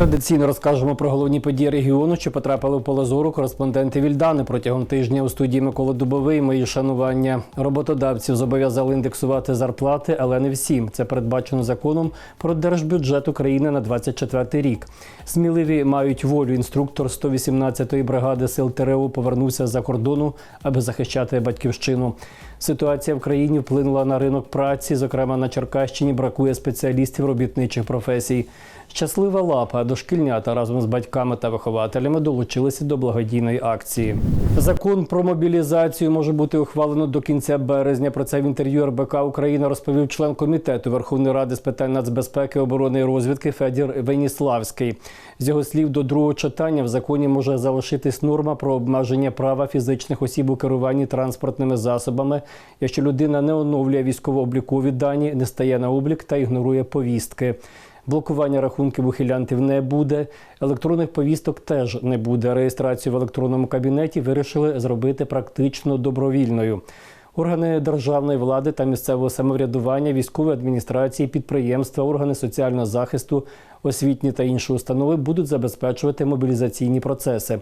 Традиційно розкажемо про головні події регіону, що потрапили в поле зору кореспонденти Вільдани протягом тижня у студії Микола Дубовий. Мої шанування роботодавців зобов'язали індексувати зарплати, але не всім. Це передбачено законом про держбюджет України на 24 рік. Сміливі мають волю. Інструктор 118-ї бригади сил ТРО повернувся з-за кордону, аби захищати батьківщину. Ситуація в країні вплинула на ринок праці. Зокрема, на Черкащині бракує спеціалістів робітничих професій. Щаслива лапа дошкільнята разом з батьками та вихователями долучилися до благодійної акції. Закон про мобілізацію може бути ухвалено до кінця березня. Про це в інтерв'ю РБК Україна розповів член комітету Верховної Ради з питань нацбезпеки, оборони і розвідки Федір Веніславський. З його слів, до другого читання в законі може залишитись норма про обмеження права фізичних осіб у керуванні транспортними засобами, якщо людина не оновлює військово-облікові дані, не стає на облік та ігнорує повістки. Блокування рахунків ухилянтів не буде. Електронних повісток теж не буде. Реєстрацію в електронному кабінеті вирішили зробити практично добровільною. Органи державної влади та місцевого самоврядування, військові адміністрації, підприємства, органи соціального захисту, освітні та інші установи будуть забезпечувати мобілізаційні процеси.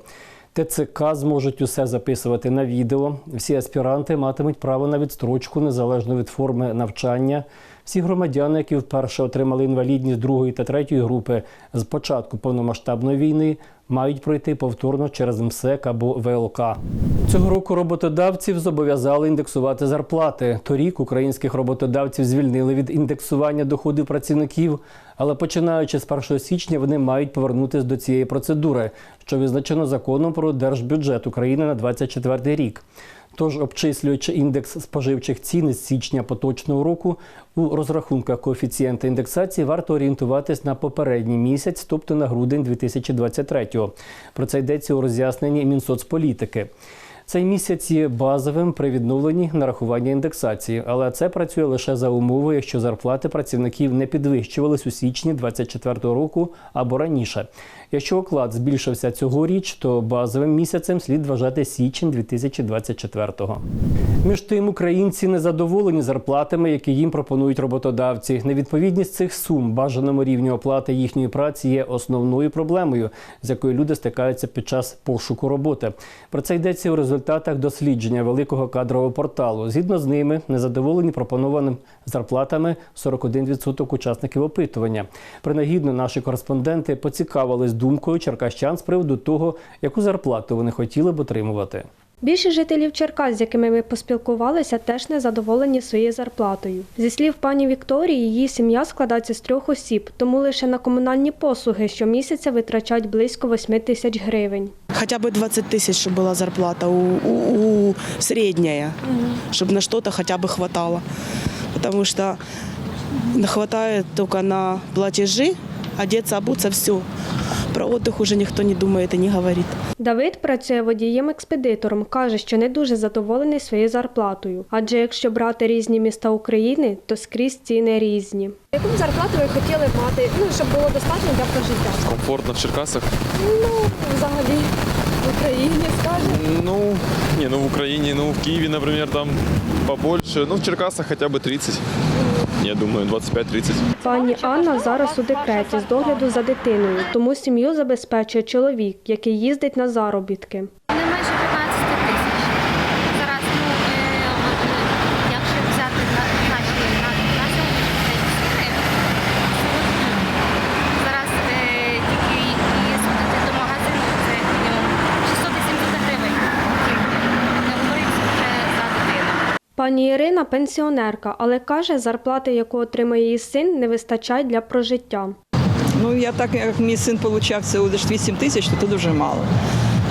ТЦК зможуть усе записувати на відео. Всі аспіранти матимуть право на відстрочку незалежно від форми навчання. Всі громадяни, які вперше отримали інвалідність другої та третьої групи з початку повномасштабної війни, мають пройти повторно через МСЕК або ВЛК. Цього року роботодавців зобов'язали індексувати зарплати. Торік українських роботодавців звільнили від індексування доходів працівників, але починаючи з 1 січня вони мають повернутися до цієї процедури, що визначено законом про держбюджет України на 2024 рік. Тож, обчислюючи індекс споживчих цін з січня поточного року, у розрахунках коефіцієнта індексації варто орієнтуватись на попередній місяць, тобто на грудень 2023-го. Про це йдеться у роз'ясненні Мінсоцполітики. Цей місяць є базовим при відновленні нарахування індексації, але це працює лише за умови, якщо зарплати працівників не підвищувались у січні 2024 року або раніше. Якщо оклад збільшився цьогоріч, то базовим місяцем слід вважати січень 2024-го. Між тим, українці не задоволені зарплатами, які їм пропонують роботодавці. Невідповідність цих сум бажаному рівню оплати їхньої праці є основною проблемою, з якою люди стикаються під час пошуку роботи. Про це йдеться у результатах дослідження великого кадрового порталу. Згідно з ними, незадоволені пропонованим зарплатами 41% учасників опитування. Принагідно наші кореспонденти поцікавились думкою черкащан з приводу того, яку зарплату вони хотіли б отримувати. Більшість жителів Черкас, з якими ми поспілкувалися, теж не задоволені своєю зарплатою. Зі слів пані Вікторії, її сім'я складається з трьох осіб, тому лише на комунальні послуги щомісяця витрачають близько 8 тисяч гривень. Хотя бы 20 тысяч, чтобы была зарплата у, у- у средняя, чтобы на что-то хотя бы хватало. Потому что хватает только на платежи, одеться, обуться, все. Про отдых уже никто не думает и не говорит. Давид працює водієм-експедитором. каже, що не дуже задоволений своєю зарплатою. Адже якщо брати різні міста України, то скрізь ціни різні. Яку б зарплату ви хотіли мати, ну щоб було достатньо для прожиття? комфортно в Черкасах. Ну, взагалі в Україні скажімо. Ну, не, ну в Украине, ну в Киеве, например, там побольше. Ну в Черкасах хоча б 30. Я думаю, 25-30. Пані Анна зараз у декреті з догляду за дитиною, тому сім'ю забезпечує чоловік, який їздить на заробітки. Не менше 15 тисяч. Зараз, ну, е, е, якщо взяти на наші на, на сьогодні, зараз е, тільки їздити до магазину, це мінімум 680 гривень. Тільки. Не говориться вже за дитину. Пані Ірина пенсіонерка, але каже, зарплати, яку отримує її син, не вистачає для прожиття. Ну, я так, як мій син получав всього лише 8 тисяч, то це дуже мало.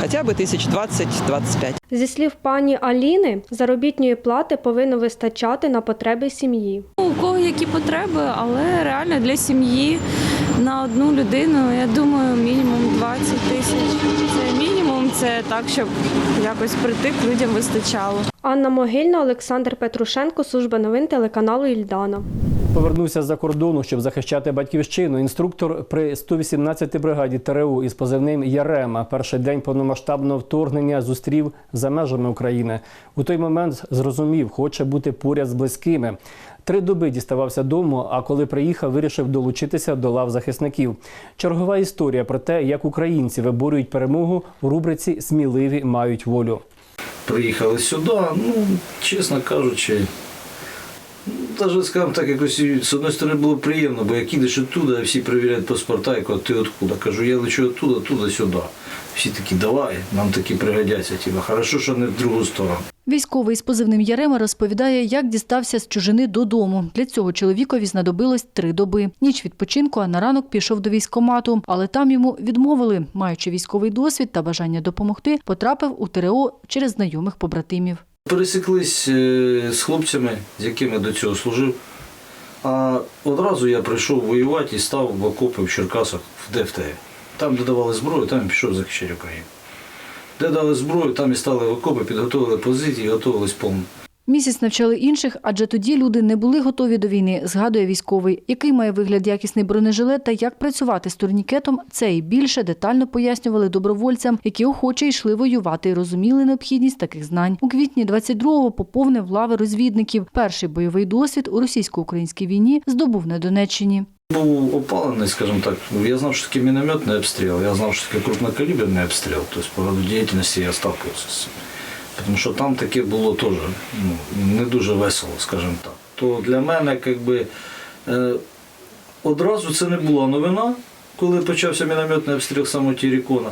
Хоча б тисяч 20-25. Зі слів пані Аліни, заробітної плати повинно вистачати на потреби сім'ї. У кого які потреби, але реально для сім'ї на одну людину, я думаю, мінімум 20 тисяч. Це мінімум, це так, щоб якось прийти людям вистачало. Анна Могильна, Олександр Петрушенко, служба новин телеканалу Ільдана. Повернувся з-за кордону, щоб захищати батьківщину. Інструктор при 118-й бригаді ТРУ із позивним Ярема перший день повномасштабного вторгнення зустрів за межами України. У той момент зрозумів, хоче бути поряд з близькими. Три доби діставався дому, а коли приїхав, вирішив долучитися до лав захисників. Чергова історія про те, як українці виборюють перемогу у рубриці Сміливі мають волю. приїхали сюди, ну, чесно кажучи, навіть, скажімо так, якось з одної сторони було приємно, бо як їдеш оттуда, всі перевіряють паспорта, і кажуть, ти откуда? Кажу, я лечу оттуда, туди, сюди. Всі такі, давай, нам такі пригодяться. Типа, хорошо, що не в другу сторону. Військовий з позивним Ярема розповідає, як дістався з чужини додому. Для цього чоловікові знадобилось три доби. Ніч відпочинку, а на ранок пішов до військкомату. Але там йому відмовили. Маючи військовий досвід та бажання допомогти, потрапив у ТРО через знайомих побратимів. Пересіклись е, з хлопцями, з якими до цього служив. А одразу я прийшов воювати і став в окопи в Черкасах в ДФТ. Там, де давали зброю, там пішов захищати Україну. Де дали зброю, там і стали в окопи, підготовили позиції, готувались повно. Місяць навчали інших, адже тоді люди не були готові до війни, згадує військовий. Який має вигляд якісний бронежилет та як працювати з турнікетом, це і більше детально пояснювали добровольцям, які охоче йшли воювати і розуміли необхідність таких знань. У квітні 22-го поповнив лави розвідників. Перший бойовий досвід у російсько-українській війні здобув на Донеччині. Був опалений, скажімо так. Я знав, що таке мінометний обстріл, я знав, що таке крупнокаліберний обстріл. Тобто по роду діяльності я сталкивався з цим. Тому що там таке було теж ну, не дуже весело, скажімо так. То для мене, якби, е, одразу це не була новина, коли почався мінометний обстріл саме Тірікона.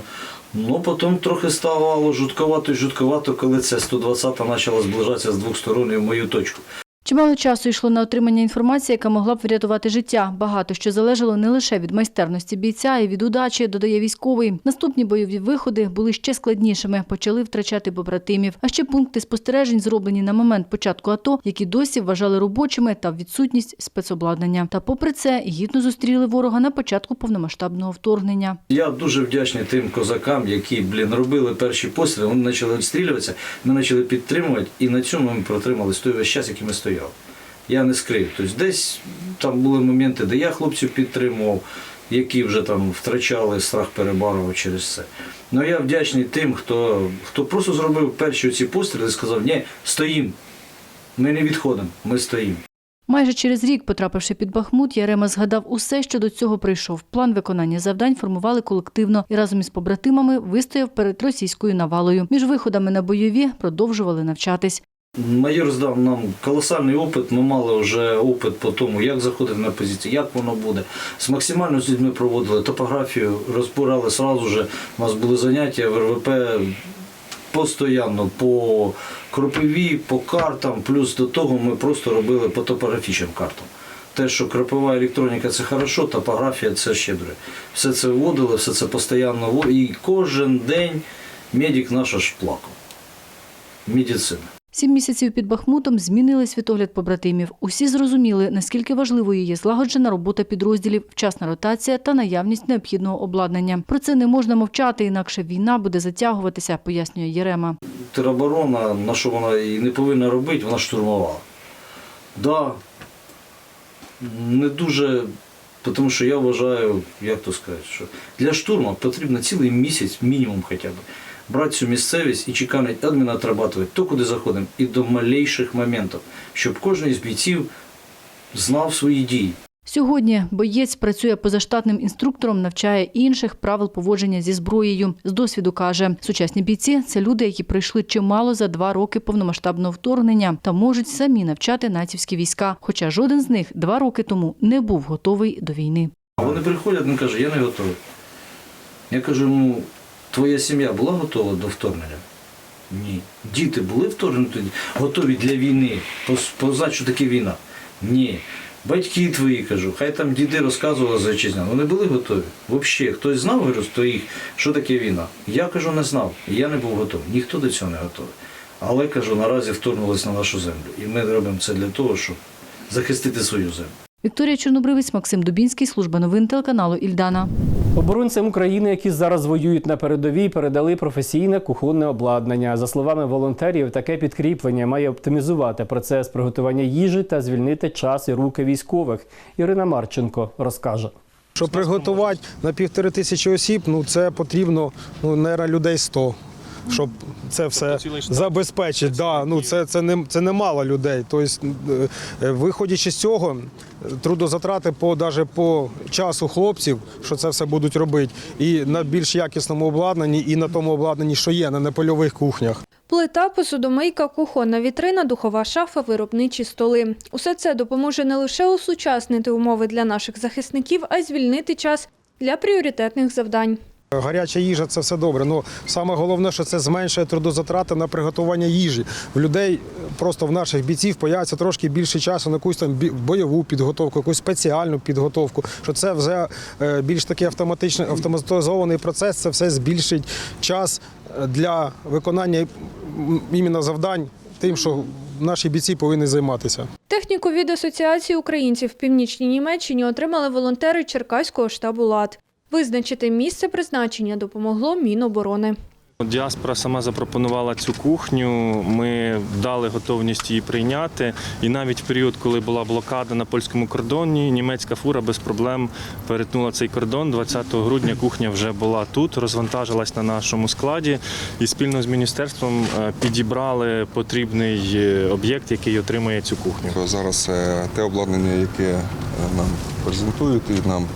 Ну, потім трохи ставало жутковато і жутковато, коли це 120-та почала зближатися з двох сторон в мою точку. Чимало часу йшло на отримання інформації, яка могла б врятувати життя. Багато що залежало не лише від майстерності бійця, й від удачі, додає військовий. Наступні бойові виходи були ще складнішими, почали втрачати побратимів. А ще пункти спостережень, зроблені на момент початку АТО, які досі вважали робочими та відсутність спецобладнання. Та попри це гідно зустріли ворога на початку повномасштабного вторгнення. Я дуже вдячний тим козакам, які блін, робили перші постріли, вони почали відстрілюватися, ми почали підтримувати, і на цьому ми протримались той весь час, який ми стояли. Я не скрив. Тобто десь там були моменти, де я хлопців підтримував, які вже там втрачали страх перебарував через це. Ну я вдячний тим, хто, хто просто зробив перші ці постріли і сказав, ні, стоїмо, ми не відходимо, ми стоїмо. Майже через рік, потрапивши під Бахмут, Ярема згадав усе, що до цього прийшов. План виконання завдань формували колективно і разом із побратимами вистояв перед російською навалою. Між виходами на бойові продовжували навчатись. Майор здав нам колосальний опит. Ми мали вже опит по тому, як заходити на позиції, як воно буде. З максимально з людьми проводили топографію, розбирали сразу же. У нас були заняття в РВП постійно по кропиві, по картам. Плюс до того ми просто робили по топографічним картам. Те, що кропова електроніка це хорошо, топографія це ще друге. Все це вводили, все це постійно вводили. І кожен день медик наш аж плакав. Медицина. Сім місяців під Бахмутом змінили світогляд побратимів. Усі зрозуміли, наскільки важливою є злагоджена робота підрозділів, вчасна ротація та наявність необхідного обладнання. Про це не можна мовчати, інакше війна буде затягуватися, пояснює Єрема. тероборона, на що вона і не повинна робити, вона штурмувала. Да, не дуже, тому що я вважаю, як то сказати, що для штурму потрібно цілий місяць, мінімум хоча б, брати цю місцевість і чекати, адмін отрабатувати, то куди заходимо, і до малейших моментів, щоб кожен із бійців знав свої дії. Сьогодні боєць працює позаштатним інструктором, навчає інших правил поводження зі зброєю. З досвіду каже, сучасні бійці це люди, які пройшли чимало за два роки повномасштабного вторгнення та можуть самі навчати націвські війська. Хоча жоден з них два роки тому не був готовий до війни. Вони приходять, він каже, я не готовий. Я кажу йому, твоя сім'я була готова до вторгнення? Ні. Діти були вторгнені, готові для війни, поз- що таке війна? Ні. Батьки твої, кажу, хай там діди розказували за вітчизняну, вони були готові. Взагалі, хтось знав, говорю, твоїх, що таке війна? Я кажу, не знав. Я не був готовий. Ніхто до цього не готовий. Але кажу, наразі вторгнулися на нашу землю. І ми робимо це для того, щоб захистити свою землю. Вікторія Чорнобривець, Максим Дубінський, служба новин телеканалу Ільдана. Оборонцям України, які зараз воюють на передовій, передали професійне кухонне обладнання. За словами волонтерів, таке підкріплення має оптимізувати процес приготування їжі та звільнити час і руки військових. Ірина Марченко розкаже. Щоб приготувати на півтори тисячі осіб, ну це потрібно ну, наверное, людей 100, щоб це все забезпечити. Да, ну, це, це, не, це немало людей. Тобто, е, виходячи з цього, трудозатрати по, даже по часу хлопців, що це все будуть робити, і на більш якісному обладнанні, і на тому обладнанні, що є, на непольових кухнях. Плита, посудомийка, кухонна вітрина, духова шафа, виробничі столи. Усе це допоможе не лише усучаснити умови для наших захисників, а й звільнити час для пріоритетних завдань. Гаряча їжа це все добре. Ну саме головне, що це зменшує трудозатрати на приготування їжі. В людей просто в наших бійців появиться трошки більше часу на якусь там бойову підготовку, якусь спеціальну підготовку. Що це вже е, більш такий автоматичний автоматизований процес. Це все збільшить час е, для виконання іменно завдань тим, що наші бійці повинні займатися. Техніку від Асоціації українців в Північній Німеччині отримали волонтери Черкаського штабу ЛАД. Визначити місце призначення допомогло Міноборони. Діаспора сама запропонувала цю кухню. Ми дали готовність її прийняти. І навіть в період, коли була блокада на польському кордоні, німецька фура без проблем перетнула цей кордон. 20 грудня кухня вже була тут, розвантажилась на нашому складі, і спільно з міністерством е, підібрали потрібний е, об'єкт, який отримує цю кухню. Зараз е, те обладнання, яке нам презентують і нам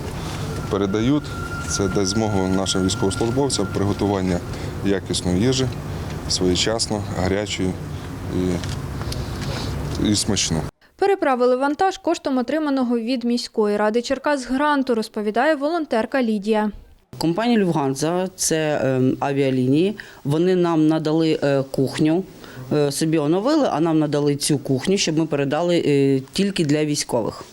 передають, це дасть змогу нашим військовослужбовцям приготування якісної їжі, своєчасно, гарячої і, і смачно. Переправили вантаж коштом отриманого від міської ради Черкас гранту, розповідає волонтерка Лідія. Компанія Люфганза це ем, авіалінії. Вони нам надали е, кухню. е, Собі оновили, а нам надали цю кухню, щоб ми передали е, тільки для військових.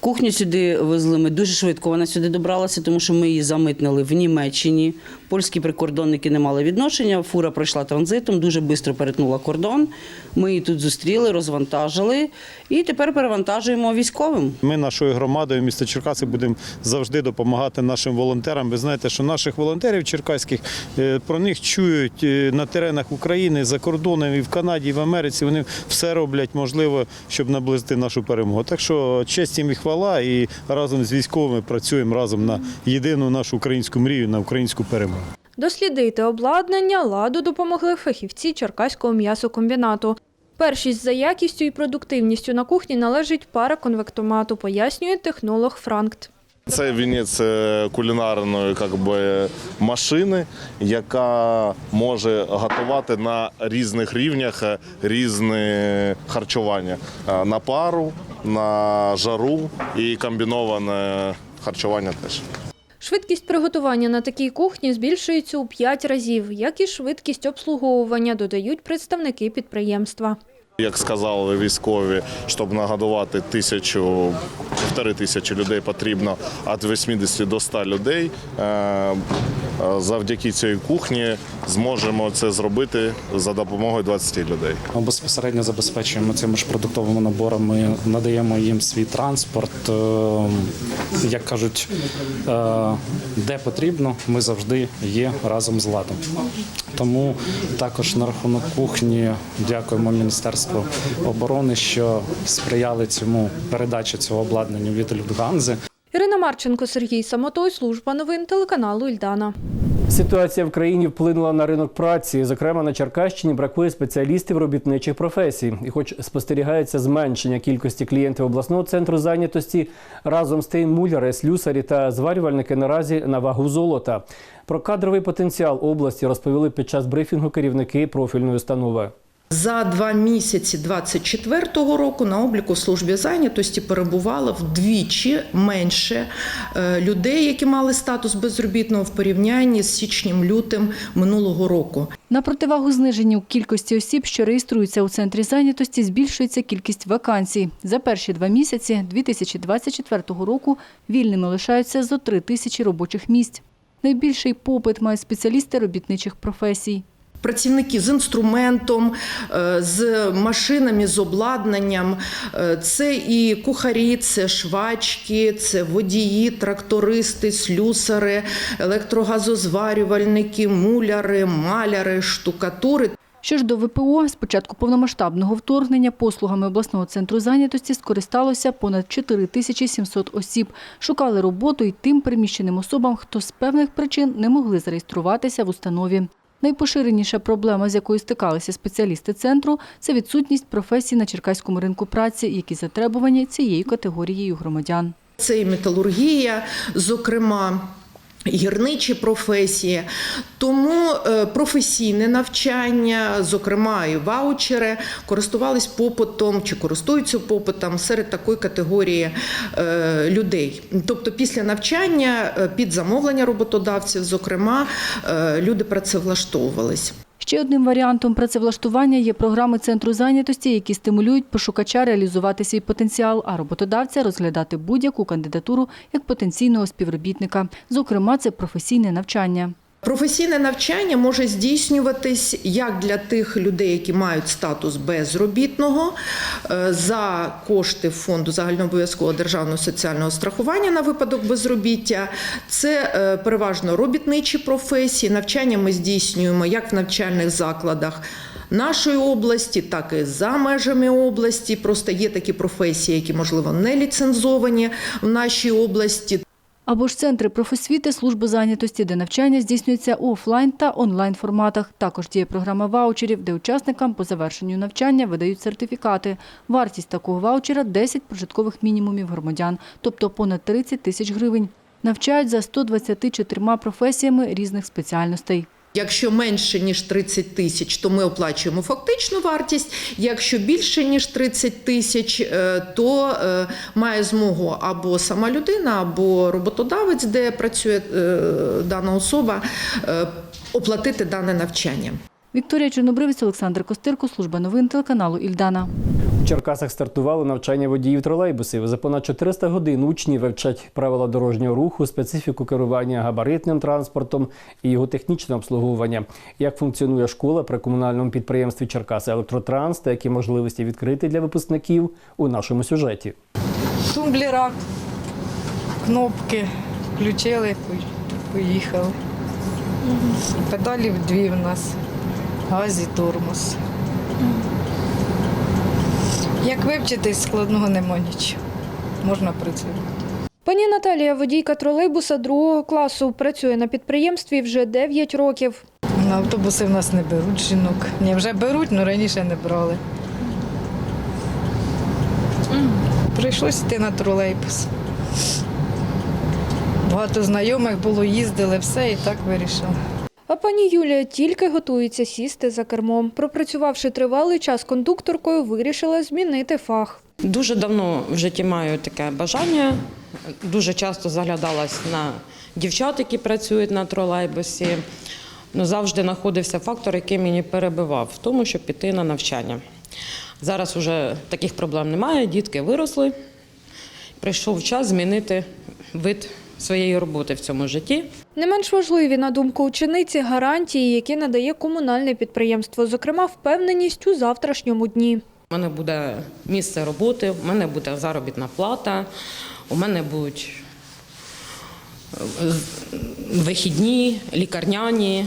Кухню сюди везли ми дуже швидко. Вона сюди добралася, тому що ми її замитнили в Німеччині. Польські прикордонники не мали відношення. Фура пройшла транзитом, дуже швидко перетнула кордон. Ми її тут зустріли, розвантажили і тепер перевантажуємо військовим. Ми нашою громадою міста Черкаси будемо завжди допомагати нашим волонтерам. Ви знаєте, що наших волонтерів черкаських е, про них чують е, на теренах України, за кордоном, і в Канаді, і в Америці. Вони все роблять можливо, щоб наблизити нашу перемогу. Так що честь їм і хвала, і разом з військовими працюємо разом на єдину нашу українську мрію, на українську перемогу. Дослідити обладнання ладу допомогли фахівці Черкаського м'ясокомбінату. Першість за якістю і продуктивністю на кухні належить пара конвектомату, пояснює технолог Франкт. Це вінець е, кулінарної как би, машини, яка може готувати на різних рівнях е, різне харчування Е, на пару, на жару і комбіноване харчування теж. Швидкість приготування на такій кухні збільшується у 5 разів, як і швидкість обслуговування, додають представники підприємства. Як сказали військові, щоб нагодувати тисячу, півтори тисячі людей потрібно від 80 до 100 людей. Е, Завдяки цій кухні зможемо це зробити за допомогою 20 людей. Ми безпосередньо забезпечуємо цими ж продуктовими наборами, надаємо їм свій транспорт. Е, Як кажуть, е, де потрібно, ми завжди є разом з ладом. Тому також на рахунок кухні дякуємо Міністерству оборони, що сприяли цьому передачі цього обладнання від Люфтганзи. Ірина Марченко, Сергій Самотой, служба новин телеканалу Ільдана. Ситуація в країні вплинула на ринок праці. Зокрема, на Черкащині бракує спеціалістів робітничих професій. І, хоч спостерігається зменшення кількості клієнтів обласного центру зайнятості, разом з тим муляри, слюсарі та зварювальники наразі на вагу золота. Про кадровий потенціал області розповіли під час брифінгу керівники профільної установи. За два місяці 2024 року на обліку в службі зайнятості перебувало вдвічі менше е, людей, які мали статус безробітного в порівнянні з січнем-лютим минулого року. На противагу зниженню кількості осіб, що реєструються у центрі зайнятості, збільшується кількість вакансій. За перші два місяці 2024 року вільними лишаються зо три тисячі робочих місць. Найбільший попит мають спеціалісти робітничих професій. Працівники з інструментом, е, з машинами, з обладнанням. Е, Це і кухарі, це швачки, це водії, трактористи, слюсари, електрогазозварювальники, муляри, маляри, штукатури. Що ж до ВПО, з початку повномасштабного вторгнення послугами обласного центру зайнятості скористалося понад 4700 осіб. Шукали роботу й тим переміщеним особам, хто з певних причин не могли зареєструватися в установі. Найпоширеніша проблема, з якою стикалися спеціалісти центру, це відсутність професій на черкаському ринку праці, які затребувані цією категорією громадян. Це і металургія, зокрема. Гірничі професії, тому е, професійне навчання, зокрема і ваучери, користувались попитом чи користуються попитом серед такої категорії е, людей. Тобто, після навчання е, під замовлення роботодавців, зокрема, люди працевлаштовувались. Ще одним варіантом працевлаштування є програми центру зайнятості, які стимулюють пошукача реалізувати свій потенціал, а роботодавця розглядати будь-яку кандидатуру як потенційного співробітника. Зокрема, це професійне навчання. Професійне навчання може здійснюватись як для тих людей, які мають статус безробітного е, за кошти фонду загальнообов'язкового державного соціального страхування на випадок безробіття. Це е, переважно робітничі професії. Навчання ми здійснюємо як в навчальних закладах. Нашої області, так і за межами області. Просто є такі професії, які можливо не ліцензовані в нашій області. Або ж центри профосвіти, служби зайнятості, де навчання здійснюється у офлайн та онлайн форматах. Також діє програма ваучерів, де учасникам по завершенню навчання видають сертифікати. Вартість такого ваучера – 10 прожиткових мінімумів громадян, тобто понад 30 тисяч гривень. Навчають за 124 професіями різних спеціальностей. Якщо менше ніж 30 тисяч, то ми оплачуємо фактичну вартість. Якщо більше ніж 30 тисяч, е, то е, має змогу або сама людина, або роботодавець, де працює е, дана особа, оплатити дане навчання. Вікторія Чорнобривець, Олександр Костирко, служба новин телеканалу Ільдана. В Черкасах стартувало навчання водіїв тролейбусів. За понад 400 годин учні вивчать правила дорожнього руху, специфіку керування габаритним транспортом і його технічне обслуговування. Як функціонує школа при комунальному підприємстві Черкаси Електротранс та які можливості відкриті для випускників у нашому сюжеті. тумблера, кнопки включили, поїхали. Педалі дві у нас, газ і тормоз. Як вивчитись, складного нема нічого. Можна працювати. Пані Наталія, водійка тролейбуса другого класу, працює на підприємстві вже 9 років. На автобуси в нас не беруть жінок. Ні, вже беруть, але раніше не брали. Прийшлось йти на тролейбус. Багато знайомих було, їздили, все і так вирішили. А пані Юлія тільки готується сісти за кермом. Пропрацювавши тривалий час кондукторкою, вирішила змінити фах. Дуже давно в житті маю таке бажання. Дуже часто заглядалась на дівчат, які працюють на тролейбусі. Ну, завжди знаходився фактор, який мені перебивав в тому, щоб піти на навчання. Зараз вже таких проблем немає, дітки виросли. Прийшов час змінити вид своєї роботи в цьому житті. Не менш важливі, на думку учениці, гарантії, які надає комунальне підприємство, зокрема, впевненість у завтрашньому дні. У мене буде місце роботи, у мене буде заробітна плата, у мене будуть е, вихідні, лікарняні,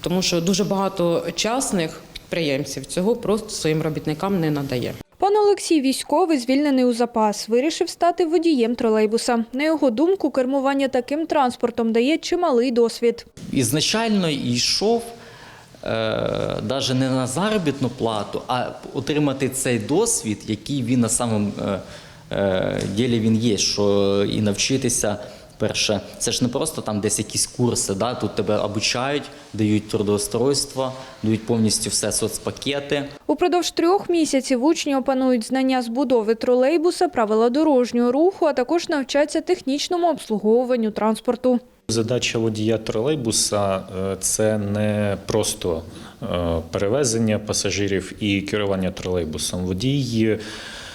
тому що дуже багато частних підприємців цього просто своїм робітникам не надає. Пан Олексій військовий, звільнений у запас, вирішив стати водієм тролейбуса. На його думку, кермування таким транспортом дає чималий досвід. ізначально йшов навіть не на заробітну плату, а отримати цей досвід, який він на самому е, е, ділі він є, що і навчитися. Перше, це ж не просто там десь якісь курси, да? тут тебе обучають, дають трудоустройство, дають повністю все соцпакети. Упродовж трьох місяців учні опанують знання з будови тролейбуса, правила дорожнього руху, а також навчаться технічному обслуговуванню транспорту. Задача водія тролейбуса е, це не просто е, перевезення пасажирів і керування тролейбусом. Водій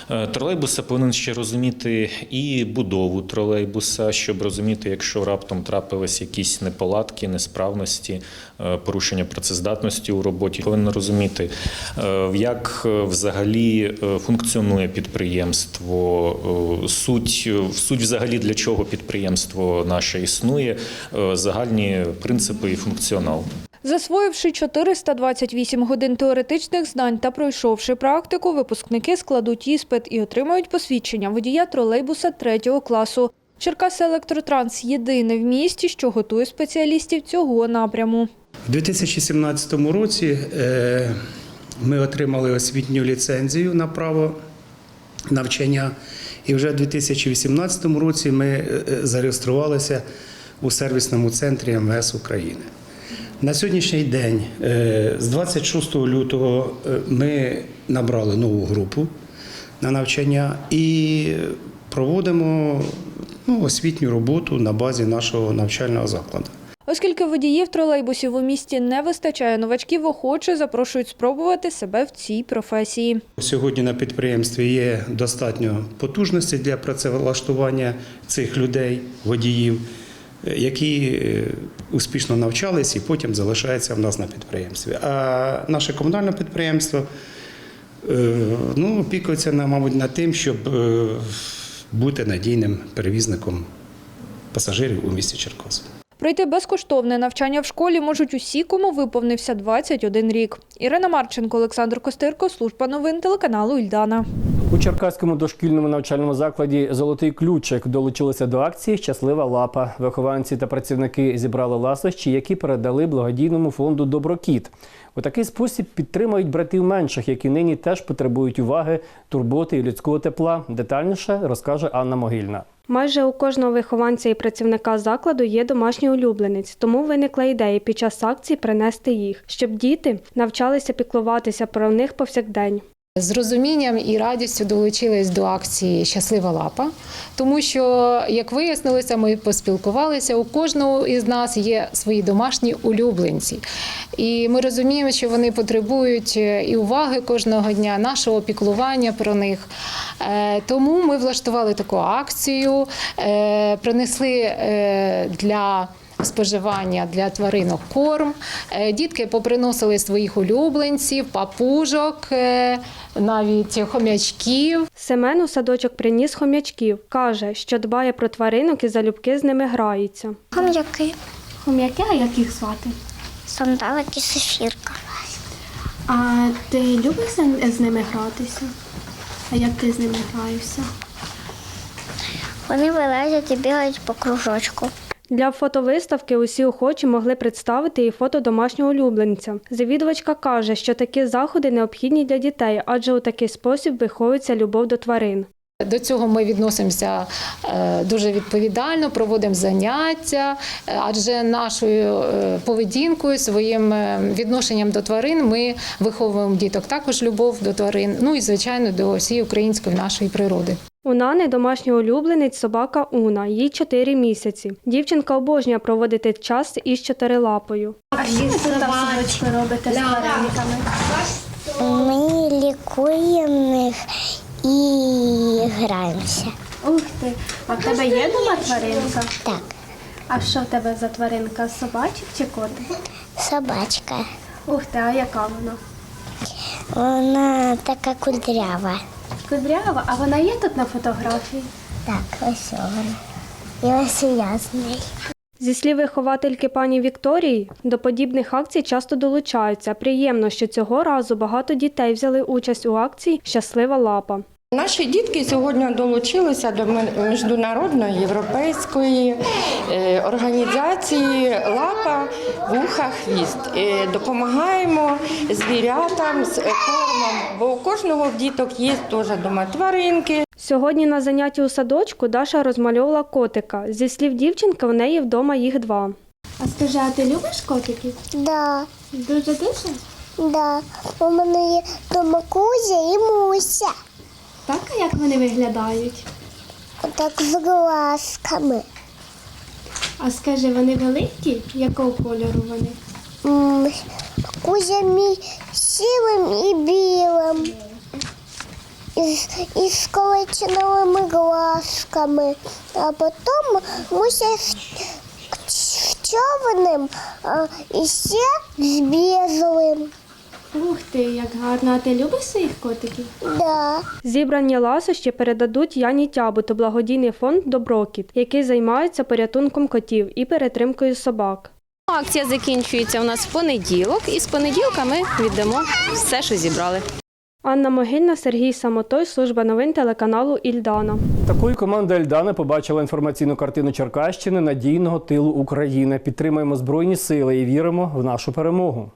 Тролейбуса повинен ще розуміти і будову тролейбуса, щоб розуміти, якщо раптом трапились якісь неполадки, несправності, е, порушення працездатності у роботі. Повинен розуміти, е, як е, взагалі е, функціонує підприємство, е, суть, суть взагалі для чого підприємство наше існує, е, загальні принципи і функціонал. Засвоївши 428 годин теоретичних знань та пройшовши практику, випускники складуть іспит і отримають посвідчення водія тролейбуса третього класу. Черкаси Електротранс єдине в місті, що готує спеціалістів цього напряму. У 2017 році е, ми отримали освітню ліцензію на право навчання, і вже у 2018 році ми е, зареєструвалися у сервісному центрі МВС України. На сьогоднішній день, е, з 26 лютого, е, ми набрали нову групу на навчання і проводимо ну, освітню роботу на базі нашого навчального закладу. Оскільки водіїв тролейбусів у місті не вистачає, новачків охоче запрошують спробувати себе в цій професії. Сьогодні на підприємстві є достатньо потужності для працевлаштування цих людей, водіїв, які е, успішно навчались і потім залишаються в нас на підприємстві. А наше комунальне підприємство е, ну, опікується, мабуть, над тим, щоб е, бути надійним перевізником пасажирів у місті Черкаси. Пройти безкоштовне навчання в школі можуть усі, кому виповнився 21 рік. Ірина Марченко, Олександр Костирко, служба новин телеканалу Ільдана. У Черкаському дошкільному навчальному закладі Золотий ключик долучилися до акції Щаслива лапа. Вихованці та працівники зібрали ласощі, які передали благодійному фонду Доброкіт. У такий спосіб підтримують братів менших, які нині теж потребують уваги, турботи і людського тепла. Детальніше розкаже Анна Могильна. Майже у кожного вихованця і працівника закладу є домашній улюбленець, тому виникла ідея під час акції принести їх, щоб діти навчалися піклуватися про них повсякдень. З розумінням і радістю долучились до акції Щаслива лапа, тому що, як вияснилося, ми поспілкувалися. У кожного із нас є свої домашні улюбленці, і ми розуміємо, що вони потребують е, і уваги кожного дня, нашого піклування про них. Е, Тому ми влаштували таку акцію, е, принесли для споживання для тваринок корм. Е, Дітки поприносили своїх улюбленців, папужок, е, навіть хомячків. Семен у садочок приніс хом'ячків. Каже, що дбає про тваринок і залюбки з ними грається. Хом'яки. Хом'яки, а як їх звати? Сандалик і сефірка. А ти любиш з ними гратися? А як ти з ними граєшся? Вони вилазять і бігають по кружочку. Для фотовиставки усі охочі могли представити і фото домашнього улюбленця. Завідувачка каже, що такі заходи необхідні для дітей, адже у такий спосіб виховується любов до тварин. До цього ми відносимося е, дуже відповідально, проводимо заняття, е, адже нашою е, поведінкою, своїм відношенням до тварин ми виховуємо діток також любов до тварин, ну і звичайно до всієї української нашої природи. У Нани домашній улюбленець собака Уна, їй 4 місяці. Дівчинка обожнює проводити час із чотирилапою. А що ви собачку робите з тваринками? Ми лікуємо їх і граємося. Ух ти, а в тебе є дома тваринка? Так, А що в тебе за тваринка? Собачик чи котик? собачка. Ух ти, а яка вона? Вона така кудрява. Кудрява, а вона є тут на фотографії? Так, ось вона. І ось я з нею. Зі слів виховательки пані Вікторії, до подібних акцій часто долучаються. Приємно, що цього разу багато дітей взяли участь у акції Щаслива лапа. Наші дітки сьогодні долучилися до міжнародної європейської е, організації Лапа вуха хвіст. Е, Допомагаємо звірятам з кормом, бо у кожного в діток є теж дома тваринки. Сьогодні на занятті у садочку Даша розмальовувала котика. Зі слів дівчинки, в неї вдома їх два. А скажи, а ти любиш котиків? Да, Дуже дуже? да. У мене є дома Кузя і Муся. Так, як вони виглядають? Отак з глазками. А скажи, вони великі? Якого кольору вони? М, Кузя мій сірим і білим. І із, із колеченовими глазками, а потім мусять човнем а, і ще з білим. Ух ти, як гарно. А ти любиш своїх котиків? Да. Зібрані ласощі передадуть Яні Тябуту благодійний фонд Доброкіт, який займається порятунком котів і перетримкою собак. Акція закінчується у нас в понеділок, і з понеділка ми віддамо все, що зібрали. Анна Могильна, Сергій Самотой, служба новин телеканалу Ільдана. Такою команда Ельдани побачила інформаційну картину Черкащини надійного тилу України. Підтримуємо збройні сили і віримо в нашу перемогу.